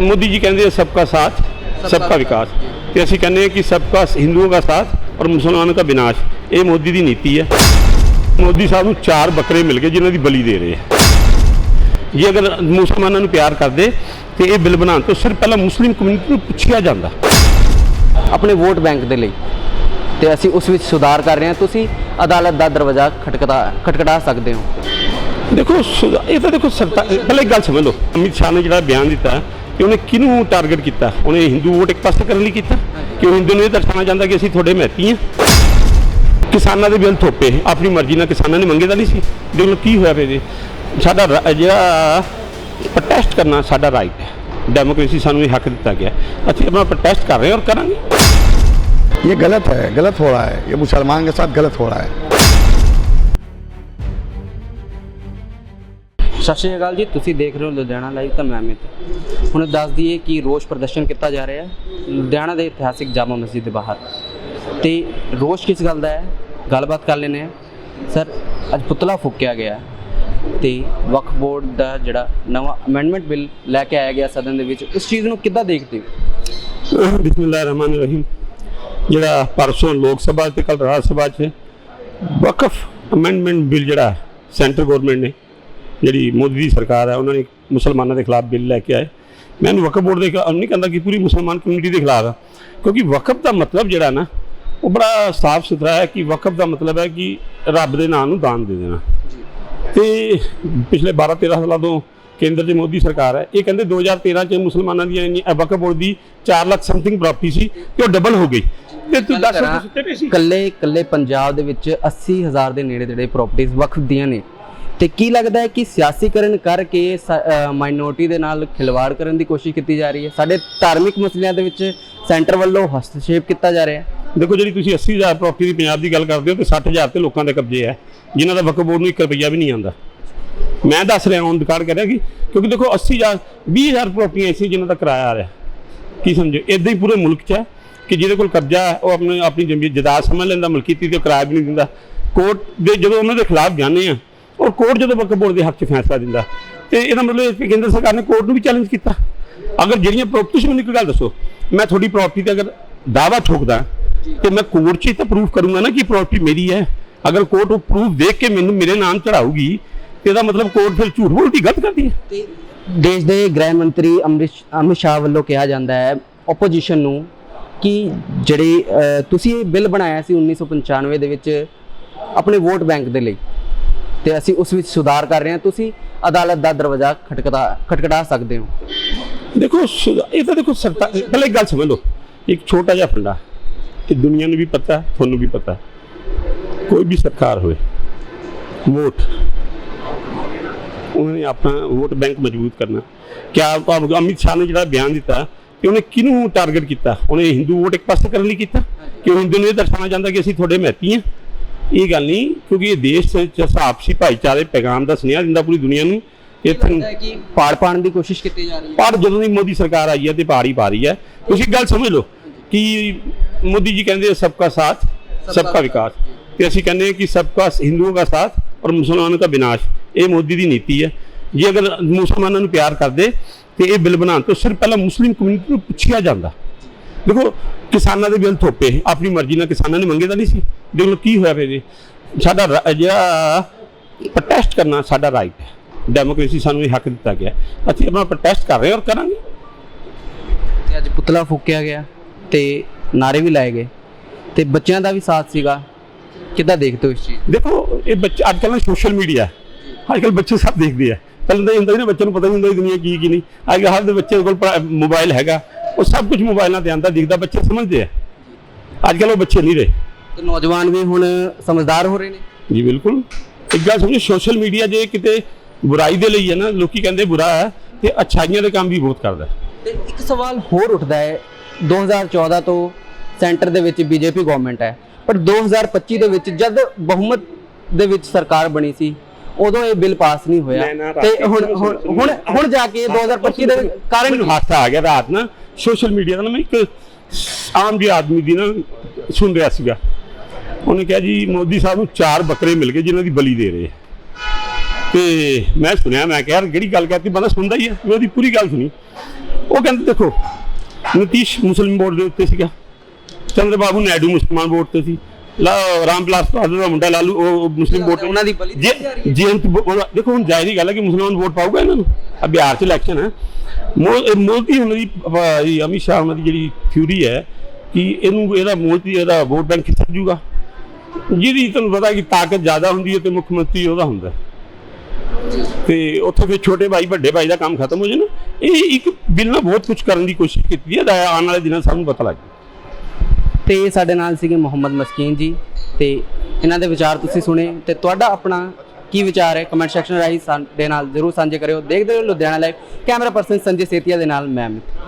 ਮੋਦੀ ਜੀ ਕਹਿੰਦੇ ਆ ਸਬਕਾ ਸਾਥ ਸਬਕਾ ਵਿਕਾਸ ਤੇ ਅਸੀਂ ਕਹਿੰਦੇ ਹਾਂ ਕਿ ਸਬਕਾ ਹਿੰਦੂਆਂ ਦਾ ਸਾਥ ਔਰ ਮੁਸਲਮਾਨਾਂ ਦਾ ਵਿਨਾਸ਼ ਇਹ ਮੋਦੀ ਦੀ ਨੀਤੀ ਹੈ ਮੋਦੀ ਸਾਹਿਬ ਨੂੰ ਚਾਰ ਬੱਕਰੇ ਮਿਲ ਗਏ ਜਿਨ੍ਹਾਂ ਦੀ ਬਲੀ ਦੇ ਰਹੇ ਆ ਜੇ ਅਗਰ ਮੁਸਲਮਾਨਾਂ ਨੂੰ ਪਿਆਰ ਕਰਦੇ ਤੇ ਇਹ ਬਿੱਲ ਬਣਾਉਣ ਤੋਂ ਸਿਰਫ ਪਹਿਲਾਂ ਮੁਸਲਿਮ ਕਮਿਊਨਿਟੀ ਨੂੰ ਪੁੱਛਿਆ ਜਾਂਦਾ ਆਪਣੇ ਵੋਟ ਬੈਂਕ ਦੇ ਲਈ ਤੇ ਅਸੀਂ ਉਸ ਵਿੱਚ ਸੁਧਾਰ ਕਰ ਰਹੇ ਹਾਂ ਤੁਸੀਂ ਅਦਾਲਤ ਦਾ ਦਰਵਾਜ਼ਾ ਖਟਖਟਾ ਖਟਖਟਾ ਸਕਦੇ ਹੋ ਦੇਖੋ ਇਹ ਤਾਂ ਦੇਖੋ ਸਰਕਾਰ ਪਹਿਲਾਂ ਇੱਕ ਗੱਲ ਸਮਝ ਲਓ ਅਮਿਤ ਸ਼ਾਹ ਨੇ ਜਿਹੜਾ ਬਿਆਨ ਦਿੱਤਾ ਕਿ ਉਹਨੇ ਕਿਹਨੂੰ ਟਾਰਗੇਟ ਕੀਤਾ ਉਹਨੇ ਹਿੰਦੂ ਵੋਟ ਇੱਕ ਪਾਸੇ ਕਰਨ ਲਈ ਕੀਤਾ ਕਿ ਉਹ ਹਿੰਦੂ ਨੂੰ ਇਹ ਦਰਸਾਉਣਾ ਚਾਹੁੰਦਾ ਕਿ ਅਸੀਂ ਤੁਹਾਡੇ ਮਹਿਤੀ ਹਾਂ ਕਿਸਾਨਾਂ ਦੇ ਬਿੱਲ ਥੋਪੇ ਆਪਣੀ ਮਰਜ਼ੀ ਨਾਲ ਕਿਸਾਨਾਂ ਨੇ ਮੰਗੇ ਤਾਂ ਨਹੀਂ ਸੀ ਦੇਖ ਲਓ ਕੀ ਹੋਇਆ ਫਿਰ ਜੀ ਸਾਡਾ ਰਾ- ਜਿਹੜਾ ਪ੍ਰੋਟੈਸਟ ਕਰਨਾ ਸਾਡਾ ਰਾਈਟ ਹੈ ਡੈਮੋਕ੍ਰੇਸੀ ਸਾਨੂੰ ਇਹ ਹੱਕ ਦਿੱਤਾ ਗਿਆ ਅਸੀਂ ਆਪਣਾ ਪ੍ਰੋਟੈਸਟ ਕਰ ਰਹੇ ਹਾਂ ਔਰ ਕਰਾਂਗੇ ये गलत है गलत हो रहा है ये मुसलमान के साथ गलत हो रहा है ਸਤਿ ਸ਼੍ਰੀ ਅਕਾਲ ਜੀ, ਤੁਸੀਂ ਦੇਖ ਰਹੇ ਹੋ ਲੁਧਿਆਣਾ ਲਾਈਵ ਤਾਂ ਮੈਂ ਅਮਿਤ। ਹੁਣ ਦੱਸ ਦਈਏ ਕਿ ਰੋਸ ਪ੍ਰਦਰਸ਼ਨ ਕੀਤਾ ਜਾ ਰਿਹਾ ਹੈ, ਲੁਧਿਆਣਾ ਦੇ ਇਤਿਹਾਸਿਕ ਜਾਮਾ ਮਸਜਿਦ ਦੇ ਬਾਹਰ। ਤੇ ਰੋਸ ਕਿਸ ਗੱਲ ਦਾ ਹੈ? ਗੱਲਬਾਤ ਕਰ ਲੈਨੇ ਆ ਸਰ, ਅੱਜ ਪੁਤਲਾ ਫੂਕਿਆ ਗਿਆ ਤੇ ਵਕਫ ਬੋਰਡ ਦਾ ਜਿਹੜਾ ਨਵਾਂ ਅਮੈਂਡਮੈਂਟ ਬਿੱਲ ਲੈ ਕੇ ਆਇਆ ਗਿਆ ਸਦਨ ਦੇ ਵਿੱਚ, ਉਸ ਚੀਜ਼ ਨੂੰ ਕਿੱਦਾਂ ਦੇਖਦੇ ਹੋ? ਬਿਸਮਿਲ੍ਲਾਹਿਰ ਰਹਿਮਾਨਿਰ ਰਹੀਮ ਜਿਹੜਾ ਪਰਸੋਂ ਲੋਕ ਸਭਾ ਤੇ ਕੱਲ ਰਾਜ ਸਭਾ 'ਚ ਵਕਫ ਅਮੈਂਡਮੈਂਟ ਬਿੱਲ ਜਿਹੜਾ ਸੈਂਟਰ ਗਵਰਨਮੈਂਟ ਨੇ ਜਿਹੜੀ ਮੋਦੀ ਦੀ ਸਰਕਾਰ ਹੈ ਉਹਨਾਂ ਨੇ ਮੁਸਲਮਾਨਾਂ ਦੇ ਖਿਲਾਫ ਬਿੱਲ ਲੈ ਕੇ ਆਏ। ਮੈਂ ਇਹਨੂੰ ਵਕਫ ਬੋਰਡ ਦੇ ਨਹੀਂ ਕਹਿੰਦਾ ਕਿ ਪੂਰੀ ਮੁਸਲਮਾਨ ਕਮਿਊਨਿਟੀ ਦੇ ਖਿਲਾਫ ਆ। ਕਿਉਂਕਿ ਵਕਫ ਦਾ ਮਤਲਬ ਜਿਹੜਾ ਨਾ ਉਹ ਬੜਾ ਸਾਫ਼ ਸੁਥਰਾ ਹੈ ਕਿ ਵਕਫ ਦਾ ਮਤਲਬ ਹੈ ਕਿ ਰੱਬ ਦੇ ਨਾਂ ਨੂੰ ਦਾਨ ਦੇ ਦੇਣਾ। ਤੇ ਪਿਛਲੇ 12 13 ਸਾਲਾਂ ਤੋਂ ਕੇਂਦਰ 'ਚ ਮੋਦੀ ਸਰਕਾਰ ਹੈ। ਇਹ ਕਹਿੰਦੇ 2013 ਚ ਮੁਸਲਮਾਨਾਂ ਦੀਆਂ ਇੰਨੀ ਵਕਫ ਬੋਰਡ ਦੀ 4 ਲੱਖ ਸਮਥਿੰਗ ਪ੍ਰਾਪਰਟੀ ਸੀ ਤੇ ਉਹ ਡਬਲ ਹੋ ਗਈ। ਤੇ ਤੂੰ ਦੱਸ ਕੱਲੇ ਕੱਲੇ ਪੰਜਾਬ ਦੇ ਵਿੱਚ 80000 ਦੇ ਨੇੜੇ ਤੇੜੇ ਪ੍ਰਾਪਰਟੀਆਂ ਵਕਫ ਦੀਆਂ ਨੇ। ਤੇ ਕੀ ਲੱਗਦਾ ਹੈ ਕਿ ਸਿਆਸੀਕਰਨ ਕਰਕੇ ਮਾਈਨੋਰਟੀ ਦੇ ਨਾਲ ਖਿਲਵਾੜ ਕਰਨ ਦੀ ਕੋਸ਼ਿਸ਼ ਕੀਤੀ ਜਾ ਰਹੀ ਹੈ? ਸਾਡੇ ਧਾਰਮਿਕ ਮਸਲਿਆਂ ਦੇ ਵਿੱਚ ਸੈਂਟਰ ਵੱਲੋਂ ਹਸਤਸ਼ੇਪ ਕੀਤਾ ਜਾ ਰਿਹਾ ਹੈ। ਦੇਖੋ ਜਿਹੜੀ ਤੁਸੀਂ 80000 ਪ੍ਰਾਪਰਟੀ ਦੀ ਪੰਜਾਬ ਦੀ ਗੱਲ ਕਰਦੇ ਹੋ ਤੇ 60000 ਤੇ ਲੋਕਾਂ ਦੇ ਕਬਜ਼ੇ ਹੈ। ਜਿਨ੍ਹਾਂ ਦਾ ਵਕਫ ਬੋਰਡ ਨੂੰ 1 ਰੁਪਈਆ ਵੀ ਨਹੀਂ ਆਉਂਦਾ। ਮੈਂ ਦੱਸ ਰਿਹਾ ਹਾਂ ਰਿਕਾਰਡ ਕਰ ਰਿਹਾ ਕਿ ਕਿਉਂਕਿ ਦੇਖੋ 80000 20000 ਪ੍ਰਾਪਰਟੀਆਂ ਐਸੀ ਜਿਨ੍ਹਾਂ ਦਾ ਕਿਰਾਇਆ ਆ ਰਿਹਾ। ਕੀ ਸਮਝੋ? ਇਦਾਂ ਹੀ ਪੂਰੇ ਮੁਲਕ 'ਚ ਹੈ ਕਿ ਜਿਹਦੇ ਕੋਲ ਕਬਜ਼ਾ ਹੈ, ਉਹ ਆਪਣੀ ਆਪਣੀ ਜ਼ਮੀਨ ਜਾਇਦਾਦ ਸਮਝ ਲੈਂਦਾ, ਮਲਕੀਤੀ ਤੇ ਕਿਰਾਇਆ ਵੀ ਨਹੀਂ ਦਿੰਦਾ। ਕੋਰਟ ਦੇ ਜਦੋਂ ਉਹਨਾਂ ਦੇ ਖਿਲਾਫ ਜਾਂਦੇ ਆ ਔਰ ਕੋਰਟ ਜਦੋਂ ਵਕਫ ਬੋਰਡ ਦੇ ਹੱਕ 'ਚ ਫੈਸਲਾ ਦਿੰਦਾ, ਤੇ ਇਹਦਾ ਮਤਲਬ ਇਹ ਕਿ ਕੇਂਦਰ ਸਰਕਾਰ ਨੇ ਕੋਰਟ ਨੂੰ ਵੀ ਚੈਲੰਜ ਕੀਤਾ। ਅਗਰ ਜਿਹੜੀਆਂ ਪ੍ਰਾਪਰਟੀ ਤੁਸੀਂ ਮੈਨੂੰ ਇੱਕ ਗੱਲ ਦੱਸੋ, ਮੈਂ ਤੁਹਾਡੀ ਪ੍ਰਾਪਰਟੀ ਤੇ ਅਗਰ ਦਾਵਾ ਠੋਕਦਾ, ਤੇ ਮੈਂ ਕੋਰਟ 'ਚ ਤਾਂ ਪ੍ਰੂਫ ਕਰੂੰਗਾ ਨਾ ਕਿ ਪ੍ਰਾਪਰਟੀ ਮੇਰੀ ਹੈ। ਅਗਰ ਕੋਰਟ ਉਹ ਪ੍ਰੂਫ ਦੇਖ ਕੇ ਮੈਨੂੰ ਮੇਰੇ ਨਾਮ ਚੜਾਊਗੀ ਤੇ ਇਹਦਾ ਮਤਲਬ ਕੋਰਟ ਫਿਰ ਝੂਠ ਬੋਲਦੀ, ਗਲਤ ਕਰਦੀ ਹੈ। ਦੇਸ਼ ਦੇ ਗ੍ਰਹਿ ਮੰਤਰੀ ਅਮਰਿਤ ਅਮਿਤ ਸ਼ਾਹ ਵੱਲੋਂ ਕਿਹਾ ਜਾਂਦਾ ਹੈ ਆਪੋਜੀਸ਼ਨ ਨੂੰ ਕਿ ਜਿਹੜੇ ਤੁਸੀਂ ਇਹ ਬਿੱਲ ਬਣਾਇਆ ਸੀ 1995 ਦੇ ਵਿੱਚ ਆਪਣੇ ਵੋਟ ਬੈਂਕ ਦੇ ਲਈ। ਤੇ ਅਸੀਂ ਉਸ ਵਿੱਚ ਸੁਧਾਰ ਕਰ ਰਹੇ ਹਾਂ। ਤੁਸੀਂ ਅਦਾਲਤ ਦਾ ਦਰਵਾਜ਼ਾ ਖਟਖਟਾ ਖਟਖਟਾ ਸਕਦੇ ਹੋ। ਦੇਖੋ ਇਹ ਤਾਂ ਦੇਖੋ, ਸਰਕਾਰ ਪਹਿਲਾਂ ਗੱਲ ਸਮਝ ਲਓ। ਇੱਕ ਛੋਟਾ ਜਿਹਾ ਫੰਡਾ ਕਿ ਦੁਨੀਆ ਨੂੰ ਵੀ ਪਤਾ, ਤੁਹਾਨੂੰ ਵੀ ਪਤਾ। ਕੋਈ ਵੀ ਸਰਕਾਰ ਹੋਵੇ, ਵੋਟ। ਉਹਨਾਂ ਨੇ ਆਪਣਾ ਵੋਟ ਬੈਂਕ ਮਜ਼ਬੂਤ ਕਰਨਾ। ਕਿਆ ਆਪ- ਅਮਿਤ ਸ਼ਾਹ ਨੇ ਜਿਹੜਾ ਬਿਆਨ ਦਿੱਤਾ ਕਿ ਉਹਨੇ ਕਿਹਨੂੰ ਟਾਰਗੇਟ ਕੀਤਾ? ਉਹਨੇ ਹਿੰਦੂ ਵੋਟ ਇੱਕ ਪਾਸੇ ਕਰਨ ਲਈ ਕੀਤਾ? ਕਿ ਉਹ ਹਿੰਦੂ ਨੂੰ ਇਹ ਦਰਸਾਉਣਾ ਚਾਹੁੰਦਾ ਕਿ ਅਸੀਂ ਤੁਹਾਡੇ ਮਹਿਤੀ ਹਾਂ? ਇਹ ਗੱਲ ਨਹੀਂ ਕਿਉਂਕਿ ਇਹ ਦੇਸ਼ ਚ ਆਪਸੀ ਭਾਈਚਾਰੇ ਪੈਗਾਮ ਦਾ ਸੁਨੇਹਾ ਦਿੰਦਾ ਪੂਰੀ ਦੁਨੀਆ ਨੂੰ। ਇੱਥੇ ਪਾੜ ਪਾਣ ਦੀ ਕੋਸ਼ਿਸ਼ ਕੀਤੀ ਜਾ ਰਹੀ ਹੈ? ਪਰ ਜਦੋਂ ਦੀ ਮੋਦੀ ਸਰਕਾਰ ਆਈ ਹੈ ਤੇ ਪਾਰ ਹੀ ਪਾ ਰਹੀ ਹੈ। ਤੁਸੀਂ ਇੱਕ ਗੱਲ ਸਮਝ ਲਓ ਕਿ ਮੋਦੀ ਜੀ ਕਹਿੰਦੇ ਆ ਸਬਕਾ ਸਾਥ ਸਬਕਾ ਵਿਕਾਸ। ਤੇ ਅਸੀਂ ਕਹਿੰਦੇ ਹਾਂ ਕਿ ਸਬਕਾ ਹਿੰਦੂਆਂ ਦਾ ਸਾਥ ਔਰ ਮੁਸਲਮਾਨਾਂ ਦਾ ਵਿਨਾਸ਼। ਇਹ ਮੋਦੀ ਦੀ ਨੀਤੀ ਹੈ। ਜੇ ਅਗਰ ਮੁਸਲਮਾਨਾਂ ਨੂੰ ਪਿਆਰ ਕਰਦੇ ਤੇ ਇਹ ਬਿੱਲ ਬਣਾਉਣ ਤੋਂ ਸਿਰਫ ਪਹਿਲਾਂ ਮੁਸਲਿਮ ਕਮਿਊਨਿਟੀ ਨੂੰ ਪੁੱਛਿਆ ਜਾਂਦਾ। ਦੇਖੋ ਕਿਸਾਨਾਂ ਦੇ ਬਿੱਲ ਥੋਪੇ ਆਪਣੀ ਮਰਜ਼ੀ ਨਾਲ ਕਿਸਾਨਾਂ ਨੇ ਮੰਗੇ ਤਾਂ ਨਹੀਂ ਸੀ। ਦੇਖ ਲਓ ਕੀ ਹੋਇਆ ਫਿਰ ਜੀ? ਸਾਡਾ ਰਾ- ਜਿਹੜਾ ਪ੍ਰੋਟੈਸਟ ਕਰਨਾ ਸਾਡਾ ਰਾਈਟ ਹੈ। ਡੈਮੋਕ੍ਰੇਸੀ ਸਾਨੂੰ ਇਹ ਹੱਕ ਦਿੱਤਾ ਗਿਆ ਅਸੀਂ ਆਪਣਾ ਪ੍ਰੋਟੈਸਟ ਕਰ ਰਹੇ ਹਾਂ ਔਰ ਕਰਾਂਗੇ। ਤੇ ਅੱਜ ਪੁਤਲਾ ਫੂਕਿਆ ਗਿਆ ਤੇ ਨਾਰੇ ਵੀ ਲਾਏ ਗਏ। ਤੇ ਬੱਚਿਆਂ ਦਾ ਵੀ ਸਾਥ ਸੀਗਾ। ਕਿੱਦਾਂ ਦੇਖਦੇ ਹੋ ਇਸ ਚੀਜ਼ ਦੇਖੋ ਇਹ ਬੱਚੇ ਅੱਜ ਕੱਲ੍ਹ ਨਾ ਸੋਸ਼ਲ ਮੀਡੀਆ ਅੱਜ ਕੱਲ੍ਹ ਬੱਚੇ ਸਭ ਦੇਖਦੇ ਆ। ਪਹਿਲਾਂ ਤਾਂ ਇਹ ਹੁੰਦਾ ਸੀ ਨਾ ਬੱਚੇ ਨੂੰ ਪਤਾ ਨਹੀਂ ਹੁੰਦਾ ਸੀ ਦੁਨੀਆ ਕੀ ਕੀ ਨਹੀਂ। ਅੱਜ ਕੱਲ੍ਹ ਹਰ ਦੇ ਬੱਚੇ ਕੋਲ ਮੋਬਾਈਲ ਹੈਗਾ। ਉਹ ਸਭ ਕੁਝ ਮੋਬਾਈਲਾਂ ਤੇ ਆਂਦਾ ਦਿਖਦਾ ਬੱਚੇ ਸਮਝਦੇ ਆ। ਅੱਜ ਕੱਲ੍ਹ ਉਹ ਬੱਚੇ ਨਹੀਂ ਰਹੇ। ਤੇ ਨੌਜਵਾਨ ਵੀ ਹੁਣ ਸਮਝਦਾਰ ਹੋ ਰਹੇ ਨੇ? ਜੀ ਬਿਲਕੁਲ। ਇੱਕ ਗੱਲ ਸਮਝੋ ਸੋਸ਼ਲ ਮੀਡੀਆ ਜੇ ਕਿਤੇ ਬੁਰਾਈ ਦੇ ਲਈ ਹੈ ਨਾ ਲੋਕੀ ਕਹਿੰਦੇ ਬੁਰਾ ਹੈ ਤੇ ਅੱਛਾਈਆਂ ਦੇ ਕੰਮ ਵੀ ਬਹੁਤ ਕਰਦਾ ਹੈ। ਤੇ ਇੱਕ ਸਵਾਲ ਹੋਰ ਉੱਠਦਾ ਹੈ 2014 ਤੋਂ ਸੈਂਟਰ ਦੇ ਵਿੱਚ ਬੀਜੇਪੀ ਗਵਰਨਮੈਂਟ ਹੈ ਪਰ 2025 ਦੇ ਵਿੱਚ ਜਦ ਬਹੁਮਤ ਦੇ ਵਿੱਚ ਸਰਕਾਰ ਬਣੀ ਸੀ ਉਦੋਂ ਇਹ ਬਿੱਲ ਪਾਸ ਨਹੀਂ ਹੋਇਆ। ਤੇ ਹੁਣ ਹੁਣ ਹੁਣ ਜਾ ਕੇ 2025 ਦੇ ਕਾਰਨ ਹਾਸਾ ਆ ਗਿਆ ਰਾਤ ਨਾ ਸੋਸ਼ਲ ਮੀਡੀਆ ਦਾ ਨਾ ਮੈਂ ਇੱਕ ਆਮ ਜਿਹੇ ਆਦਮੀ ਦੀ ਨਾ ਸੁਣ ਰਿਹਾ ਸੀਗਾ। ਉਹਨੇ ਕਿਹਾ ਜੀ ਮੋਦੀ ਸਾਹਿਬ ਨੂੰ ਚਾਰ ਬੱਕਰੇ ਮਿਲ ਗਏ ਜਿਨ੍ਹਾਂ ਦੀ ਬਲੀ ਦੇ ਰਹੇ। ਤੇ ਮੈਂ ਸੁਣਿਆ ਮੈਂ ਕਿਹਾ ਯਾਰ ਕਿਹੜੀ ਗੱਲ ਕਰਤੀ ਬੰਦਾ ਸੁਣਦਾ ਹੀ ਹੈ ਮੈਂ ਉਹਦੀ ਪੂਰੀ ਗੱਲ ਸੁਣੀ। ਉਹ ਕਹਿੰਦੇ ਦੇਖੋ ਨਤੀਸ਼ ਮੁਸਲਿਮ ਵੋਟ ਦੇ ਉੱਤੇ ਸੀਗਾ। ਚੰਦਰ ਬਾਬੂ ਨਾਇਡੂ ਮੁਸਲਮਾਨ ਵੋਟ ਤੇ ਸੀ। ਲਾ ਰਾਮ ਬਿਲਾਸ ਪਾਸਵਾਨ ਦਾ ਮੁੰਡਾ ਲਾਲੂ ਉਹ ਮੁਸਲਿਮ ਵੋਟ ਉਹਨਾਂ ਦੀ ਬਲੀ ਦਿੱਤੀ ਜਾ ਰਹੀ ਹੈ। ਜੇ ਅੰਤ ਦੇਖੋ ਹੁਣ ਜਾਇਜ਼ ਗੱਲ ਹੈ ਕਿ ਮੁਸਲਮਾਨ ਵੋਟ ਪਾਊਗਾ ਇਹਨਾਂ ਨੂੰ। ਆ ਬਿਹਾਰ 'ਚ ਇਲੈਕਸ਼ਨ ਹੈ। ਮੋਦੀ ਉਹਨਾਂ ਦੀ ਅਮਿਤ ਸ਼ਾਹ ਉਹਨਾਂ ਦੀ ਜਿਹੜੀ ਥਿਊਰੀ ਹੈ ਕਿ ਇਹਨੂੰ ਇਹਦਾ ਮੋਦੀ ਇਹਦਾ ਵੋਟ ਬੈਂਕ ਖਿੱਚ ਜੂਗਾ। ਜਿਹਦੀ ਤੁਹਾਨੂੰ ਪਤਾ ਕਿ ਤਾਕਤ ਜ਼ਿਆਦਾ ਹੁੰਦੀ ਹੈ ਤੇ ਮੁੱਖ ਮੰਤਰੀ ਉਹਦਾ ਹੁੰਦਾ ਤੇ ਉੱਥੇ ਫਿਰ ਛੋਟੇ ਭਾਈ, ਵੱਡੇ ਭਾਈ ਦਾ ਕੰਮ ਖਤਮ ਹੋ ਜਾਣਾ। ਇਹ ਇੱਕ ਬਿੱਲ ਨਾਲ ਬਹੁਤ ਕੁਝ ਕਰਨ ਦੀ ਕੋਸ਼ਿਸ਼ ਕੀਤੀ ਹੈ ਆਉਣ ਵਾਲੇ ਦਿਨਾਂ ਸਾਨੂੰ ਪਤਾ ਲੱਗ ਤੇ ਸਾਡੇ ਨਾਲ ਸੀਗੇ ਮੁਹੰਮਦ ਮਸਕੀਨ ਜੀ। ਤੇ ਇਹਨਾਂ ਦੇ ਵਿਚਾਰ ਤੁਸੀਂ ਸੁਣੇ ਤੇ ਤੁਹਾਡਾ ਆਪਣਾ ਕੀ ਵਿਚਾਰ ਹੈ? ਕਮੈਂਟ ਸੈਕਸ਼ਨ ਰਾਹੀਂ ਸਾਡੇ ਨਾਲ ਜ਼ਰੂਰ ਸਾਂਝੇ ਕਰਿਓ। ਦੇਖਦੇ ਰਹੋ Ludhiana live camera person Sanjay Setia ਦੇ ਨਾਲ ਮੈਂ